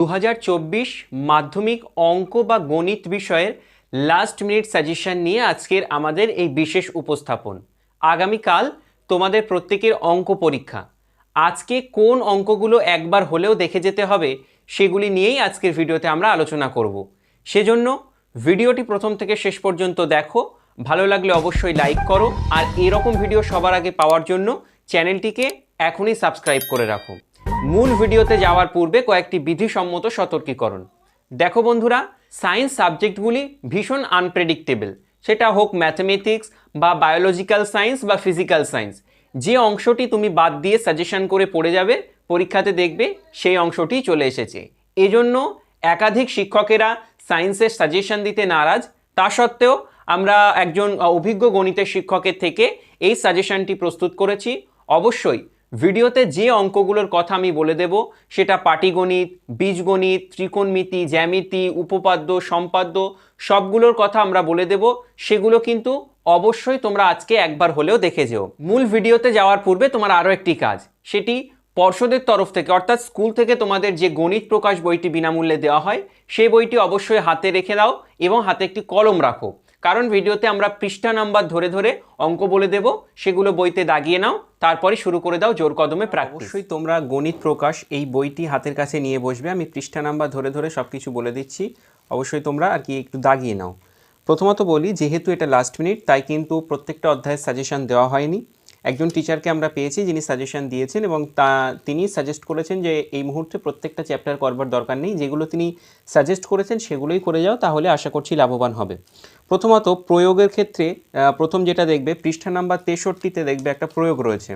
দু হাজার চব্বিশ মাধ্যমিক অঙ্ক বা গণিত বিষয়ের লাস্ট মিনিট সাজেশন নিয়ে আজকের আমাদের এই বিশেষ উপস্থাপন। আগামীকাল তোমাদের প্রত্যেকের অঙ্ক পরীক্ষা। আজকে কোন অঙ্কগুলো একবার হলেও দেখে যেতে হবে, সেগুলি নিয়েই আজকের ভিডিওতে আমরা আলোচনা করব। সেজন্য ভিডিওটি প্রথম থেকে শেষ পর্যন্ত দেখো, ভালো লাগলে অবশ্যই লাইক করো, আর এরকম ভিডিও সবার আগে পাওয়ার জন্য চ্যানেলটিকে এখনই সাবস্ক্রাইব করে রাখো। মূল ভিডিওতে যাওয়ার পূর্বে কয়েকটি বিধিসম্মত সতর্কীকরণ। দেখো বন্ধুরা, সায়েন্স সাবজেক্টগুলি ভীষণ আনপ্রেডিক্টেবল সেটা হোক ম্যাথমেটিক্স বা বায়োলজিক্যাল সায়েন্স বা ফিজিক্যাল সায়েন্স যে অংশটি তুমি বাদ দিয়ে সাজেশন করে পড়ে যাবে, পরীক্ষাতে দেখবে সেই অংশটি চলে এসেছে। এজন্য একাধিক শিক্ষকেরা সায়েন্সের সাজেশন দিতে নারাজ। তা সত্ত্বেও আমরা একজন অভিজ্ঞ গণিতের শিক্ষকের থেকে এই সাজেশনটি প্রস্তুত করেছি। অবশ্যই ভিডিওতে যে অঙ্কগুলোর কথা আমি বলে দেব, সেটা পাটিগণিত, বীজগণিত, ত্রিকোণমিতি, জ্যামিতি, উপপাদ্য, সম্পাদ্য, সবগুলোর কথা আমরা বলে দেব। সেগুলো কিন্তু অবশ্যই তোমরা আজকে একবার হলেও দেখে যেও। মূল ভিডিওতে যাওয়ার পূর্বে তোমার আরও একটি কাজ, সেটি পর্ষদের তরফ থেকে, অর্থাৎ স্কুল থেকে তোমাদের যে গণিত প্রকাশ বইটি বিনামূল্যে দেওয়া হয় সেই বইটি অবশ্যই হাতে রেখে দাও এবং হাতে একটি কলম রাখো। কারণ ভিডিওতে আমরা পৃষ্ঠা নাম্বার ধরে ধরে অঙ্ক বলে দেব, সেগুলো বইতে দাগিয়ে নাও, তারপরে শুরু করে দাও জোর কদমে অবশ্যই তোমরা গণিত প্রকাশ এই বইটি হাতের কাছে নিয়ে বসবে। আমি পৃষ্ঠা নাম্বার ধরে ধরে সব কিছু বলে দিচ্ছি। অবশ্যই তোমরা আর কি একটু দাগিয়ে নাও। প্রথমত বলি, যেহেতু এটা লাস্ট মিনিট তাই কিন্তু প্রত্যেকটা অধ্যায়ের সাজেশন দেওয়া হয়নি। একজন টিচারকে আমরা পেয়েছি যিনি সাজেশন দিয়েছেন এবং তা তিনি সাজেস্ট করেছেন যে এই মুহূর্তে প্রত্যেকটা চ্যাপ্টার করবার দরকার নেই। যেগুলো তিনি সাজেস্ট করেছেন সেগুলোই করে যাও, তাহলে আশা করছি লাভবান হবে। প্রথমত প্রয়োগের ক্ষেত্রে প্রথম যেটা দেখবে, পৃষ্ঠা নাম্বার তেষট্টিতে দেখবে একটা প্রয়োগ রয়েছে।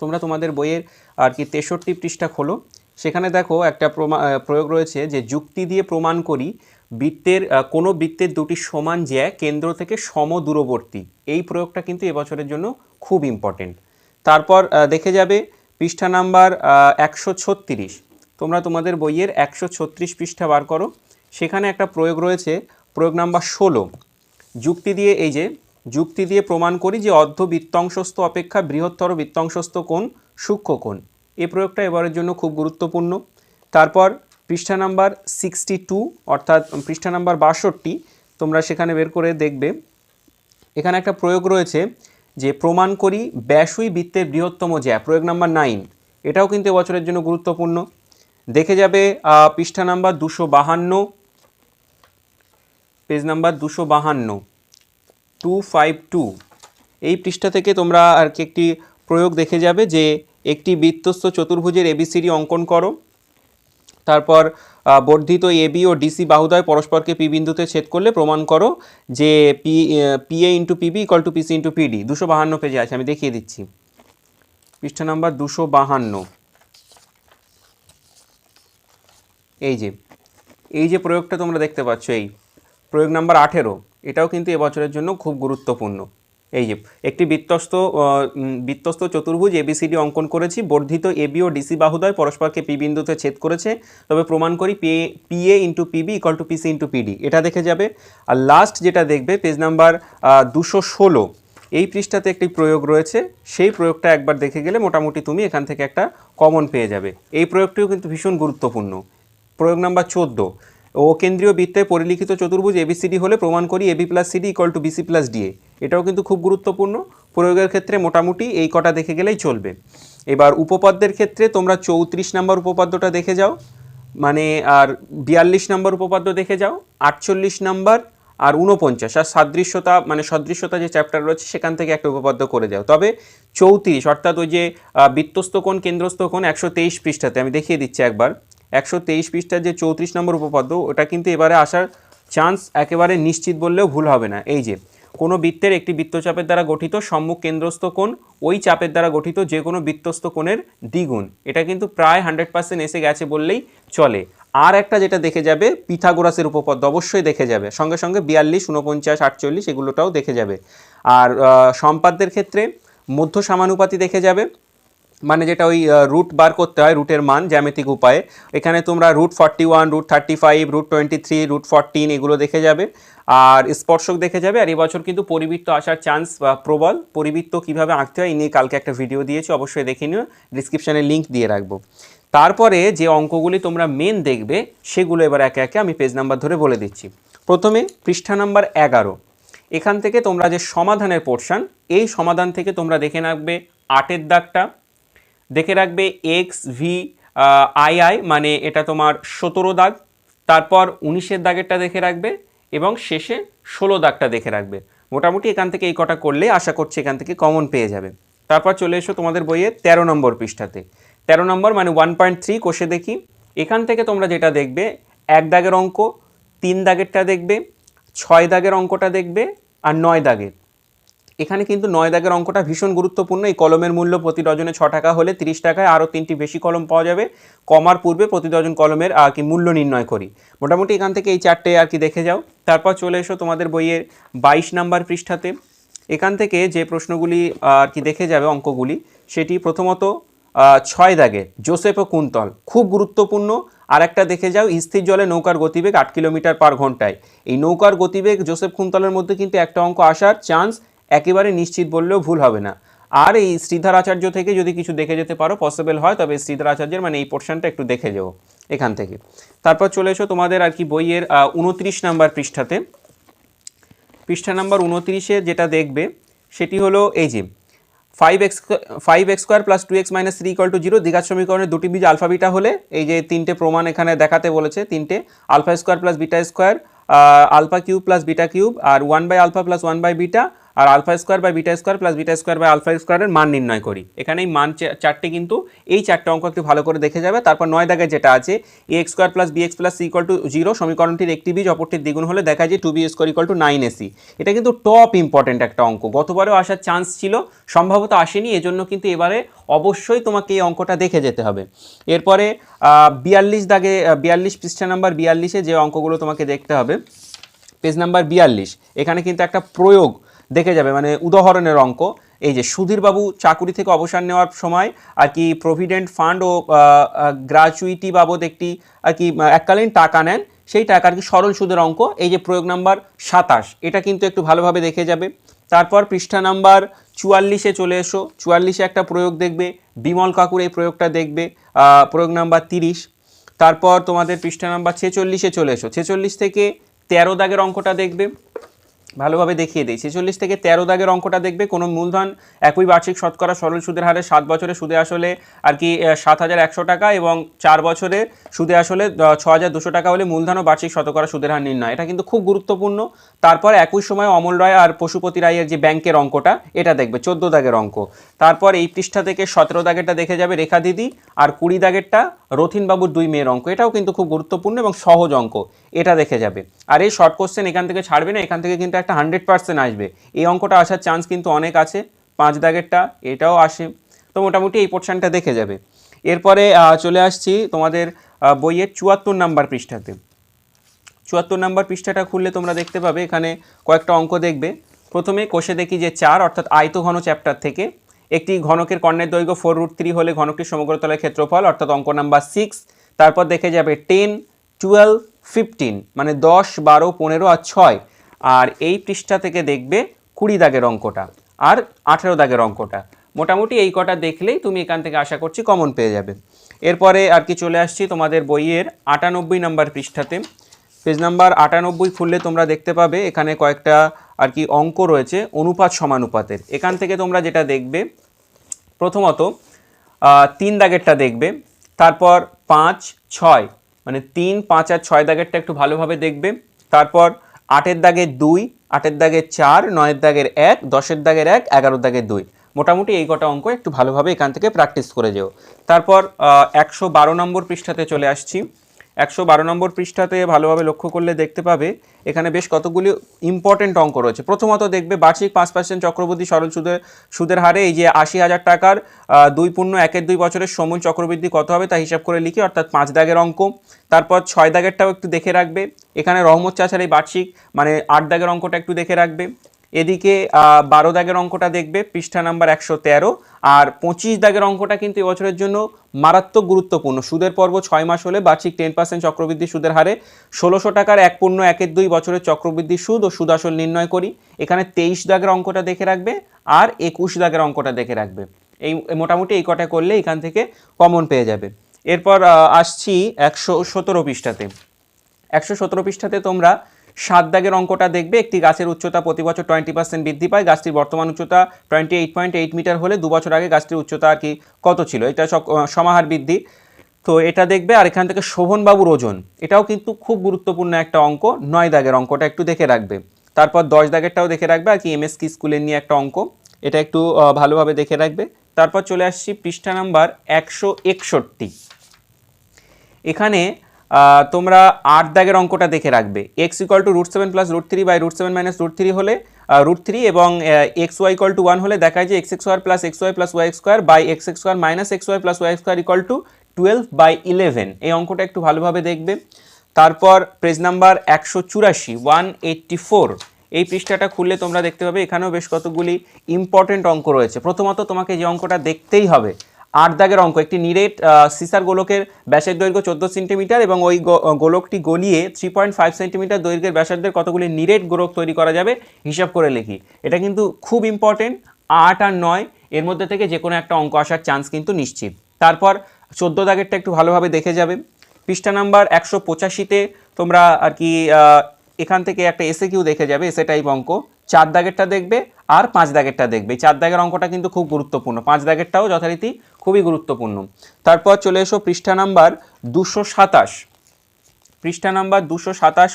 তোমরা তোমাদের বইয়ের আর কি তেষট্টি পৃষ্ঠা খোলো। সেখানে দেখো একটা প্রয়োগ রয়েছে যে যুক্তি দিয়ে প্রমাণ করি বৃত্তের কোনো বৃত্তের দুটি সমান জ্যা কেন্দ্র থেকে সম দূরবর্তী এই প্রয়োগটা কিন্তু এবছরের জন্য খুব ইম্পর্টেন্ট তারপর দেখে যাবে পৃষ্ঠা নাম্বার একশো ছত্রিশ। তোমরা তোমাদের বইয়ের একশো ছত্রিশ পৃষ্ঠা বার করো। সেখানে একটা প্রয়োগ রয়েছে, প্রয়োগ নাম্বার ষোলো। যুক্তি দিয়ে, এই যে, যুক্তি দিয়ে প্রমাণ করি যে অর্ধ বৃত্তাংশস্থ অপেক্ষা বৃহত্তর বৃত্তাংশস্থ কোণ সূক্ষ্ম কোণ। এই প্রয়োগটা এবারের জন্য খুব গুরুত্বপূর্ণ। তারপর পৃষ্ঠা নাম্বার সিক্সটি টু অর্থাৎ পৃষ্ঠা নাম্বার বাষট্টি, তোমরা সেখানে বের করে দেখবে। এখানে একটা প্রয়োগ রয়েছে যে প্রমাণ করি ব্যাসই বৃত্তের বৃহত্তম জ্যা, প্রয়োগ নাম্বার নাইন এটাও কিন্তু এবছরের জন্য গুরুত্বপূর্ণ। দেখে যাবে পৃষ্ঠা নাম্বার দুশো বাহান্ন, পেজ নাম্বার দুশো বাহান্ন টু ফাইভ টু এই পৃষ্ঠা থেকে তোমরা আর কি একটি প্রয়োগ দেখে যাবে যে একটি বৃত্তস্থ চতুর্ভুজের এবিসিডি অঙ্কন করো। তারপর বর্ধিত এবি ও ডিসি বাহুদয় পরস্পরকে পি বিন্দুতে ছেদ করলে প্রমাণ করো যে P PA into PB equal to PC into PD দুশো বাহান্ন পেজে আছে, আমি দেখিয়ে দিচ্ছি। পৃষ্ঠা নাম্বার দুশো বাহান্ন। এই যে এই যে প্রয়োগটা তোমরা দেখতে পাচ্ছ, এই প্রয়োগ নাম্বার আঠেরো, এটাও কিন্তু এবছরের জন্য খুব গুরুত্বপূর্ণ। এই যে একটি উম, বৃত্তস্থ চতুর্ভুজ এবিসিডি অঙ্কন করেছি বর্ধিত এবি ও ডিসি বাহুদয় পরস্পরকে পি বিন্দুতে ছেদ করেছে তবে প্রমাণ করি P P PA into PB equal to PC into PD এটা দেখে যাবে। আর লাস্ট যেটা দেখবে পেজ নাম্বার দুশো ষোলো এই পৃষ্ঠাতে একটি প্রয়োগ রয়েছে সেই প্রয়োগটা একবার দেখে গেলে মোটামুটি তুমি এখান থেকে একটা কমন পেয়ে যাবে। এই প্রয়োগটিও কিন্তু ভীষণ গুরুত্বপূর্ণ। প্রয়োগ নাম্বার চোদ্দ ও কেন্দ্রীয় বৃত্তে পরিলিখিত চতুর্ভুজ এবিসিডি হলে প্রমাণ করি AB plus CD equal to BC plus DA এটাও কিন্তু খুব গুরুত্বপূর্ণ। প্রয়োগের ক্ষেত্রে মোটামুটি এই কটা দেখে গেলেই চলবে। এবার উপপাদ্যের ক্ষেত্রে তোমরা চৌত্রিশ নম্বর উপপাদ্যটা দেখে যাও। মানে আর বিয়াল্লিশ নম্বর উপপাদ্য দেখে যাও। আটচল্লিশ নাম্বার আর উনপঞ্চাশ আর সাদৃশ্যতা মানে সদৃশ্যতা যে চ্যাপ্টার রয়েছে, সেখান থেকে একটা উপপাদ্য করে যাও। তবে চৌত্রিশ, অর্থাৎ ওই যে বৃত্তস্থ কোণ, কেন্দ্রস্থ কোণ একশো তেইশ পৃষ্ঠাতে। আমি দেখিয়ে দিচ্ছি একবার। একশো তেইশ পৃষ্ঠার যে চৌত্রিশ নম্বর উপপাদ্য, ওটা কিন্তু এবারে আসার চান্স একেবারে নিশ্চিত বললেও ভুল হবে না। এই যে, কোনো বৃত্তের একটি বৃত্তচাপের দ্বারা গঠিত সম্মুখ কেন্দ্রস্থ কোণ, ওই চাপের দ্বারা গঠিত যে কোনো বৃত্তস্থ কোণের দ্বিগুণ। এটা কিন্তু প্রায় হান্ড্রেড পার্সেন্ট এসে গেছে বললেই চলে। আর একটা যেটা দেখে যাবে, পিথাগোরাসের উপপাদ্য অবশ্যই দেখে যাবে। সঙ্গে সঙ্গে বিয়াল্লিশ উনপঞ্চাশ আটচল্লিশ, এগুলোটাও দেখে যাবে। আর সম্পাদ্যের ক্ষেত্রে মধ্য সামানুপাতি দেখে যাবে। মানে যেটা ওই রুট বার করতে হয় রুটের মান, জ্যামিতিক উপায়ে। এখানে তোমরা root forty one root thirty five root twenty three root fourteen এগুলো দেখে যাবে। আর স্পর্শক দেখে যাবে। আর এবছর কিন্তু পরিবৃত্ত আসার চান্স প্রবল পরিবৃত্ত কীভাবে আঁকতে হয়, এই নিয়ে কালকে একটা ভিডিও দিয়েছি, অবশ্যই দেখে নিও। ডিসক্রিপশানে লিঙ্ক দিয়ে রাখব। তারপরে যে অঙ্কগুলি তোমরা মেন দেখবে, সেগুলো এবার একে একে আমি পেজ নাম্বার ধরে বলে দিচ্ছি। প্রথমে পৃষ্ঠা নাম্বার এগারো। এখান থেকে তোমরা যে সমাধানের পোর্শন এই সমাধান থেকে তোমরা দেখে রাখবে আটের দাগটা দেখে রাখবে এক্স ভি আই আই মানে এটা তোমার সতেরো দাগ। তারপর উনিশের দাগেরটা দেখে রাখবে এবং শেষে ষোলো দাগটা দেখে রাখবে। মোটামুটি এখান থেকে এই কটা করলে আশা করছি এখান থেকে কমন পেয়ে যাবে। তারপর চলে এসো তোমাদের বইয়ের তেরো নম্বর পৃষ্ঠাতে। তেরো নম্বর মানে ওয়ান পয়েন্ট থ্রি কোষে দেখি। এখান থেকে তোমরা যেটা দেখবে, এক দাগের অঙ্ক, তিন দাগেরটা দেখবে, ছয় দাগের অঙ্কটা দেখবে, আর নয় দাগের। এখানে কিন্তু নয় দাগের অঙ্কটা ভীষণ গুরুত্বপূর্ণ। এই কলমের মূল্য প্রতি ডজনে ছ টাকা হলে তিরিশ টাকায় আরও তিনটি বেশি কলম পাওয়া যাবে। কমার পূর্বে প্রতি ডজন কলমের আর কি মূল্য নির্ণয় করি। মোটামুটি এখান থেকে এই চারটে আর কি দেখে যাও। তারপর চলে এসো তোমাদের বইয়ের বাইশ নাম্বার পৃষ্ঠাতে। এখান থেকে যে প্রশ্নগুলি, আর কি দেখে যাবে অঙ্কগুলি, সেটি প্রথমত ছয় দাগে জোসেফ ও কুন্তল, খুব গুরুত্বপূর্ণ। আর একটা দেখে যাও, স্থির জলে নৌকার গতিবেগ আট কিলোমিটার পার ঘন্টায়। এই নৌকার গতিবেগ জোসেফ কুন্তলের মধ্যে কিন্তু একটা অঙ্ক আসার, চান্স একেবারে নিশ্চিত বললেও ভুল হবে না। আর এই শ্রীধর আচার্য থেকে যদি কিছু দেখে যেতে পারো পসিবল হয়, তবে শ্রীধর আচার্যের মানে এই পোর্শনটা একটু দেখে যেও এখান থেকে। তারপর চলে এসো তোমাদের আর কি বইয়ের উনত্রিশ নাম্বার পৃষ্ঠাতে। পৃষ্ঠা নাম্বার উনত্রিশে যেটা দেখবে, সেটি হলো এই যে five x five x square plus two x minus three equal to zero সমীকরণের দুটি বীজ আলফা বিটা হলে, এই যে তিনটে প্রমাণ এখানে দেখাতে বলেছে, তিনটে alpha square plus beta square alpha cube plus beta cube R one by alpha plus one by beta R alpha square by beta square plus beta square by alpha স্কোয়ারের মান নির্ণয় করি। এখানে এই মান চারটে কিন্তু এই চারটে অঙ্ক একটু ভালো করে দেখে যাবে। তারপর নয় দাগে যেটা আছে a x square plus b x plus c equal to zero সমীকরণটির একটি বীজ, অপরটির দ্বিগুণ হলে দেখা যায় two b square equal to nine ac এটা কিন্তু টপ ইম্পর্টেন্ট একটা অঙ্ক। গতবারেও আসার চান্স ছিল, সম্ভবত আসেনি, এজন্য কিন্তু এবারে অবশ্যই তোমাকে এই অঙ্কটা দেখে যেতে হবে। এরপরে বিয়াল্লিশ দাগে বিয়াল্লিশ পৃষ্ঠা নাম্বার বিয়াল্লিশে যে অঙ্কগুলো তোমাকে দেখতে হবে, পেজ নাম্বার বিয়াল্লিশ, এখানে কিন্তু একটা প্রয়োগ দেখে যাবে। মানে উদাহরণের অঙ্ক, এই যে সুধীরবাবু চাকুরি থেকে অবসর নেওয়ার সময় আর কি প্রভিডেন্ট ফান্ড ও গ্রাচুইটি বাবদ একটি আর কি এককালীন টাকা নেন, সেই টাকার কি সরল সুদের অঙ্ক, এই যে প্রয়োগ নাম্বার সাতাশ, এটা কিন্তু একটু ভালোভাবে দেখে যাবে। তারপর পৃষ্ঠা নাম্বার চুয়াল্লিশে চলে এসো, চুয়াল্লিশে একটা প্রয়োগ দেখবে, বিমল কাকুর এই প্রয়োগটা দেখবে প্রয়োগ নাম্বার তিরিশ। তারপর তোমাদের পৃষ্ঠা নাম্বার ছেচল্লিশে চলে এসো, ছেচল্লিশ থেকে তেরো দাগের অঙ্কটা দেখবে। ভালোভাবে দেখিয়ে দিই ছেচল্লিশ থেকে তেরো দাগের অঙ্কটা দেখবে, কোনো মূলধন, একই বার্ষিক শতকরা সরল সুদের হারে সাত বছরে সুদে আসলে আর কি সাত হাজার একশো টাকা এবং চার বছরে সুদে আসলে ছ হাজার দুশো টাকা হলে মূলধন ও বার্ষিক শতকরা সুদের হার নির্ণয়। এটা কিন্তু খুব গুরুত্বপূর্ণ। তারপর একই সময় অমল রায় আর পশুপতি রায়ের যে ব্যাংকের অঙ্কটা, এটা দেখবে, চোদ্দ দাগের অঙ্ক। তারপর এই পৃষ্ঠা থেকে সতেরো দাগেরটা দেখে যাবে রেখা দিদি আর কুড়ি দাগেরটা রথিনবাবুর দুই মেয়ের অঙ্ক। এটাও কিন্তু খুব গুরুত্বপূর্ণ এবং সহজ অঙ্ক। এটা দেখে যাবে। আর এই শর্ট কোশ্চেন এখান থেকে ছাড়বে না, এখান থেকে কিন্তু একটা হান্ড্রেড পার্সেন্ট আসবে। এই অঙ্কটা আসার চান্স কিন্তু অনেক আছে। পাঁচ দাগেরটা, এটাও আসে। তো মোটামুটি এই পোর্শনটা দেখে যাবে। এরপরে চলে আসছি তোমাদের বইয়ের চুয়াত্তর নাম্বার পৃষ্ঠাতে। চুয়াত্তর নাম্বার পৃষ্ঠাটা খুললে তোমরা দেখতে পাবে, এখানে কয়েকটা অঙ্ক দেখবে। প্রথমে কোষে দেখি যে চার, অর্থাৎ আয়ত ঘন চ্যাপ্টার থেকে একটি ঘনকের কর্ণের দৈর্ঘ্য ফোর রুট থ্রি হলে ঘনকটির সমগ্রতলের ক্ষেত্রফল, অর্থাৎ অঙ্ক নাম্বার সিক্স তারপর দেখে যাবে টেন টুয়েলভ ফিফটিন মানে দশ, বারো, পনেরো আর ছয়। আর এই পৃষ্ঠা থেকে দেখবে কুড়ি দাগের অঙ্কটা আর আঠেরো দাগের অঙ্কটা। মোটামুটি এই কটা দেখলেই তুমি এখান থেকে আশা করছি কমন পেয়ে যাবে। এরপরে আর কি চলে আসছি তোমাদের বইয়ের আটানব্বই নাম্বার পৃষ্ঠাতে। পেজ নাম্বার আটানব্বই খুললে তোমরা দেখতে পাবে এখানে কয়েকটা আর কি অঙ্ক রয়েছে অনুপাত সমানুপাতের এখান থেকে তোমরা যেটা দেখবে, প্রথমত তিন দাগেরটা দেখবে, তারপর পাঁচ, ছয় মানে তিন, পাঁচ আর ছয় দাগেরটা একটু ভালোভাবে দেখবে, তারপর আটের দাগের দুই, আটের দাগের চার, নয়ের দাগের এক, দশের দাগের এক এগারো দাগের দুই। মোটামুটি এই কটা অঙ্ক একটু ভালোভাবে এখান থেকে প্র্যাকটিস করে যেও। তারপর একশো বারো নম্বর পৃষ্ঠাতে চলে আসছি। একশো বারো নম্বর পৃষ্ঠাতে ভালোভাবে লক্ষ্য করলে দেখতে পাবে, এখানে বেশ কতগুলি ইম্পর্টেন্ট অঙ্ক রয়েছে। প্রথমত দেখবে বার্ষিক পাঁচ পার্সেন্ট চক্রবৃদ্ধি সরল সুদের সুদের হারে এই যে আশি হাজার টাকার দুই পূর্ণ একের দুই বছরের সমূল চক্রবৃদ্ধি কত হবে তা হিসাব করে লিখি, অর্থাৎ পাঁচ দাগের অঙ্ক। তারপর ছয় দাগেরটাও একটু দেখে রাখবে। এখানে রহমত চাচার এই বার্ষিক মানে আট দাগের অঙ্কটা একটু দেখে রাখবে। এদিকে বারো দাগের অঙ্কটা দেখবে, পৃষ্ঠা নাম্বার একশো তেরো। আর পঁচিশ দাগের অঙ্কটা কিন্তু এবছরের জন্য মারাত্মক গুরুত্বপূর্ণ। সুদের পর্ব ছয় মাস হলে বার্ষিক টেন পার্সেন্ট চক্রবৃদ্ধি সুদের হারে। ষোলোশো টাকার এক পূর্ণ একের দুই বছরের চক্রবৃদ্ধি সুদ ও সুদ আসল নির্ণয় করি। এখানে তেইশ দাগের অঙ্কটা দেখে রাখবে আর একুশ দাগের অঙ্কটা দেখে রাখবে। এই মোটামুটি এই কটা করলে এখান থেকে কমন পেয়ে যাবে। এরপর আসছি একশো সতেরো পৃষ্ঠাতে। একশো সতেরো পৃষ্ঠাতে তোমরা সাত দাগের অঙ্কটা দেখবে, একটি গাছের উচ্চতা প্রতি বছর টোয়েন্টি পার্সেন্ট বৃদ্ধি পায়, গাছটির বর্তমান উচ্চতা twenty eight point eight metre হলে দু বছর আগে গাছটির উচ্চতা আর কি কত ছিল? এটা সমাহার বৃদ্ধি। তো এটা দেখবে, আর এখান থেকে শোভনবাবুর ওজন। এটাও কিন্তু খুব গুরুত্বপূর্ণ একটা অঙ্ক, নয় দাগের অঙ্কটা একটু দেখে রাখবে। তারপর দশ দাগেরটাও দেখে রাখবে, আর কি এম এস কি স্কুলের নিয়ে একটা অঙ্ক। এটা একটু ভালোভাবে দেখে রাখবে। তারপর চলে আসছি পৃষ্ঠা নাম্বার একশো একষট্টি। এখানে তোমরা আট দাগের অঙ্কটা দেখে রাখবে। X equal to root seven plus root three by root seven minus root three হলে রুট থ্রি এবং x y equal to one হলে দেখায় যে x x war plus x y plus y square by x x square minus x y plus y square equal to twelve by eleven এই অঙ্কটা একটু ভালোভাবে দেখবে। তারপর পেজ নাম্বার একশো চুরাশি ওয়ান এইট্টি ফোর এই পৃষ্ঠাটা খুললে তোমরা দেখতে পাবে, এখানেও বেশ কতগুলি ইম্পর্টেন্ট অঙ্ক রয়েছে। প্রথমত তোমাকে যে অঙ্কটা দেখতেই হবে আট দাগের অঙ্ক, একটি নিরেট সিসার গোলকের ব্যাসের দৈর্ঘ্য চোদ্দ সেন্টিমিটার এবং ওই গোলকটি গলিয়ে থ্রি পয়েন্ট ফাইভ সেন্টিমিটার দৈর্ঘ্যের ব্যাসার্ধের কতগুলি নিরেট গোলক তৈরি করা যাবে, হিসাব করে লিখি। এটা কিন্তু খুব ইম্পর্টেন্ট আট আর নয়, এর মধ্যে থেকে যে কোনো একটা অঙ্ক আসার চান্স কিন্তু নিশ্চিত। তারপর চোদ্দ দাগেরটা একটু ভালোভাবে দেখে যাবে। পৃষ্ঠা নাম্বার একশো পঁচাশিতে তোমরা আর কি এখান থেকে একটা এসে কিউ দেখে যাবে এসে টাইপ অঙ্ক। চার দাগেরটা দেখবে আর পাঁচ দাগেরটা দেখবে। চার দাগের অঙ্কটা কিন্তু খুব গুরুত্বপূর্ণ। পাঁচ দাগেরটাও যথারীতি খুবই গুরুত্বপূর্ণ। তারপর চলে এসো পৃষ্ঠা নাম্বার দুশো সাতাশ। পৃষ্ঠা নাম্বার দুশো সাতাশ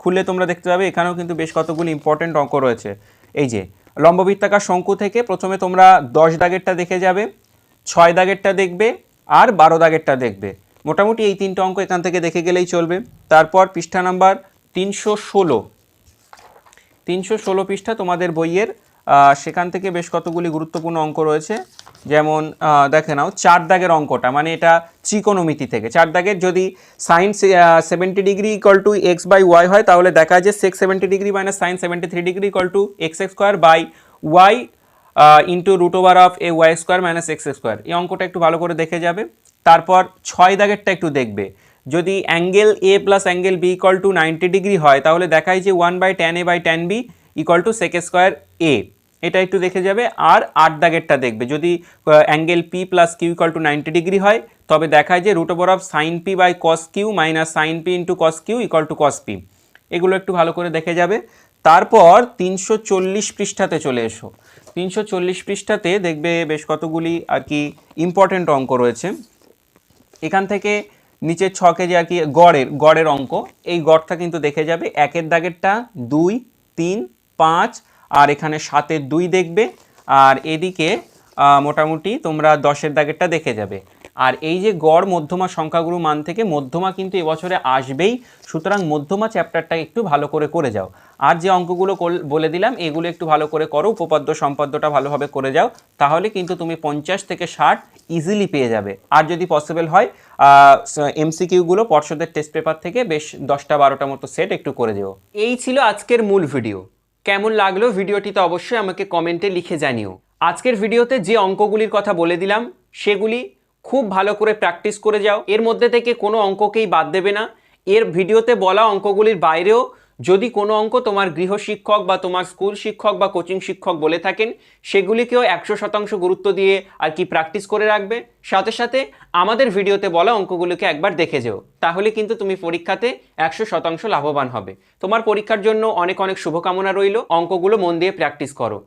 খুললে তোমরা দেখতে পাবে এখানেও কিন্তু বেশ কতগুলি ইম্পর্টেন্ট অঙ্ক রয়েছে। এই যে, লম্ববৃত্তাকার শঙ্কু থেকে প্রথমে তোমরা দশ দাগেরটা দেখে যাবে, ছয় দাগেরটা দেখবে আর বারো দাগেরটা দেখবে। মোটামুটি এই তিনটে অঙ্ক এখান থেকে দেখে গেলেই চলবে। তারপর পৃষ্ঠা নাম্বার তিনশো ষোলো। তিনশো ষোলো পৃষ্ঠা তোমাদের বইয়ের সেখান থেকে বেশ কতগুলি গুরুত্বপূর্ণ অঙ্ক রয়েছে। যেমন দেখে নাও, চার দাগের অঙ্কটা মানে এটা ত্রিকোণমিতি থেকে। চার দাগের যদি sine seventy degree equal to x by y হয়, তাহলে দেখা যায় sec seventy degree minus sine seventy three degree equal to x x square by y into root over of a y square minus x square এই অঙ্কটা একটু ভালো করে দেখে যাবে। তারপর ছয় দাগেরটা একটু দেখবে। যদি angle A plus angle B equal to ninety degree হয়, তাহলে দেখায় যে one by tan A by tan B equal to sec square A এটা একটু দেখে যাবে, আর আট দাগেরটা দেখবে। যদি angle P plus Q equal to ninety degree হয়, তবে দেখায় যে root over of sine P by cos Q minus sine P into cos Q equal to cos P এগুলো একটু ভালো করে দেখে যাবে। তারপর তিনশো চল্লিশ পৃষ্ঠাতে চলে এসো। তিনশো চল্লিশ পৃষ্ঠাতে দেখবে বেশ কতগুলি আর কি ইম্পর্টেন্ট অঙ্ক রয়েছে। এখান থেকে নিচের ছকে যে আর কি গড়ের গড়ের অঙ্ক। এই গড়টা কিন্তু দেখে যাবে, একের দাগেরটা দুই, তিন, পাঁচ, আর এখানে সাতের দুই দেখবে। আর এদিকে মোটামুটি তোমরা দশের দাগেরটা দেখে যাবে। আর এই যে গড় মধ্যমা সংখ্যাগুলো মান থেকে মধ্যমা কিন্তু এবছরে আসবেই। সুতরাং মধ্যমা চ্যাপ্টারটা একটু ভালো করে করে যাও। আর যে অঙ্কগুলো বলে দিলাম, এগুলো একটু ভালো করে করো, উপপাদ্য সম্পাদ্যটা ভালোভাবে করে যাও, তাহলে কিন্তু তুমি পঞ্চাশ থেকে ষাট ইজিলি পেয়ে যাবে। আর যদি পসিবল হয় এমসিকিউগুলো পর্ষদের টেস্ট পেপার থেকে বেশ দশটা বারোটা মতো সেট একটু করে দিও এই ছিল আজকের মূল ভিডিও কেমন লাগল ভিডিওটিতে অবশ্যই আমাকে কমেন্টে লিখে জানিও। আজকের ভিডিওতে যে অঙ্কগুলির কথা বলে দিলাম, সেগুলি খুব ভালো করে প্র্যাকটিস করে যাও। এর মধ্যে থেকে কোনো অঙ্ককেই বাদ দেবে না। এর ভিডিওতে বলা অঙ্কগুলির বাইরেও যদি কোনো অঙ্ক তোমার গৃহ শিক্ষক বা তোমার স্কুল শিক্ষক বা কোচিং শিক্ষক বলে থাকেন, সেগুলিকেও একশো শতাংশ গুরুত্ব দিয়ে আর কি প্র্যাকটিস করে রাখবে। সাথে সাথে আমাদের ভিডিওতে বলা অঙ্কগুলোকে একবার দেখে যেও। তাহলে কিন্তু তুমি পরীক্ষাতে একশো শতাংশ লাভবান হবে। তোমার পরীক্ষার জন্য অনেক অনেক শুভকামনা রইল। অঙ্কগুলো মন দিয়ে প্র্যাকটিস করো।